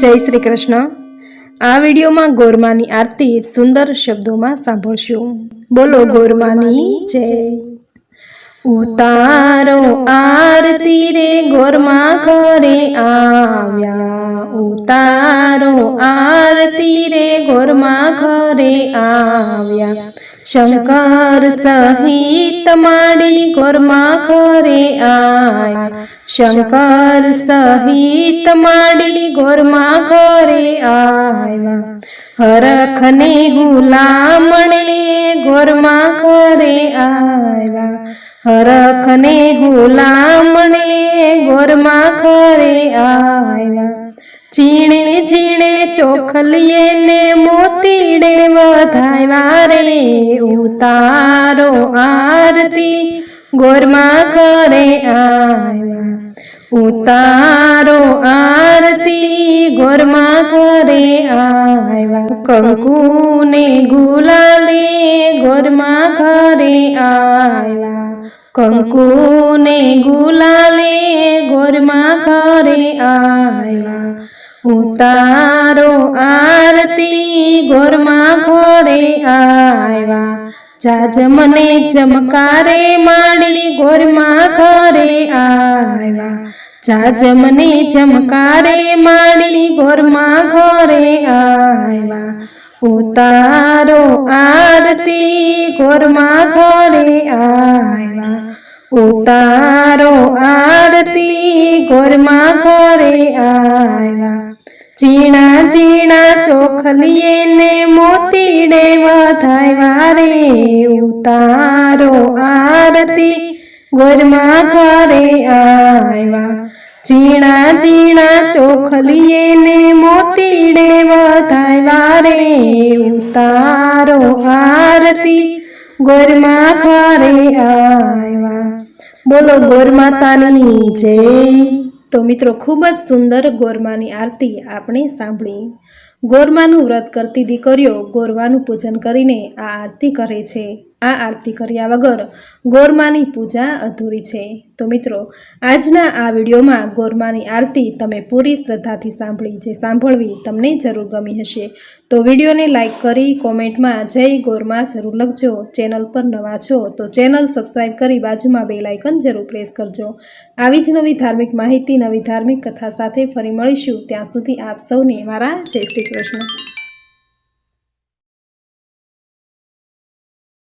જય શ્રી કૃષ્ણ. આ વિડીયોમાં ગોરમાની આરતી સુંદર શબ્દોમાં સાંભળશું. બોલો ગોરમાની જય. ઉતારો આરતી રે ગોરમા ઘરે આવ્યા. ઉતારો આરતી રે ગોરમા ઘરે આવ્યા. શંકર સહિત માડી ગોરમા ઘરે આયા. શંકર સહિત માડી ગોરમા ઘરે આવ્યા. હરખને હુલામણે ગોરમા ઘરે આવ્યા. હરખને હુલામણે ગોરમા ઘરે આવ્યા. ચીણે ચીણે ચોખલીએ ને મોતીડે વધાવ્યા રે. ઉતારો આરતી ગોરમા ઘરે આવ્યા. ઉતારો આરતી ગોરમા કરે આવ્યા. કંકુ ને ગુલાલે ગોરમા કરે આવ્યા. કંકુ ને ગુલાલે ગોરમા કરે આવ્યા. ઉતારો આરતી ગોરમા ઘરે આવ્યા. જાજમને ચમકારે માડી ગોરમા ઘરે આવ્યા. જાજમને ચમકારે માડી ગોરમા ઘોરે આવ્યા. ઉતારો આરતી ગોરમા ઘોરે આવ્યા. ઉતારો આરતી ગોરમા ઘોરે આવ્યા. ઝીણા ઝીણા ચોખલીએ ને મોતીડે વધાવ્યા રે. ઉતારો આરતી ગોરમા ઘરે આવ્યા. ઝીણા ઝીણા ચોખલીએ ને મોતીડે વધાવ્યા રે ઉતારો આરતી. ગોરમા ઘરે આવ્યા. બોલો ગોરમાતાની જય. તો મિત્રો ખૂબ જ સુંદર ગોરમાની આરતી આપણે સાંભળી. ગોરમાનું વ્રત કરતી દીકરીઓ ગોરવાનું પૂજન કરીને આ આરતી કરે છે. આ આરતી કર્યા વગર ગોરમાની પૂજા અધૂરી છે. તો મિત્રો, આજના આ વિડીયોમાં ગોરમાની આરતી તમે પૂરી શ્રદ્ધાથી સાંભળી જે સાંભળવી તમને જરૂર ગમી હશે. તો વિડીયોને લાઇક કરી કોમેન્ટમાં જય ગોરમા જરૂર લખજો. ચેનલ પર નવા છો તો ચેનલ સબસ્ક્રાઈબ કરી બાજુમાં બે લાઇકન જરૂર પ્રેસ કરજો. આવી જ નવી ધાર્મિક માહિતી, નવી ધાર્મિક કથા સાથે ફરી મળીશું. ત્યાં સુધી આપ સૌને મારા જય શ્રી કૃષ્ણ.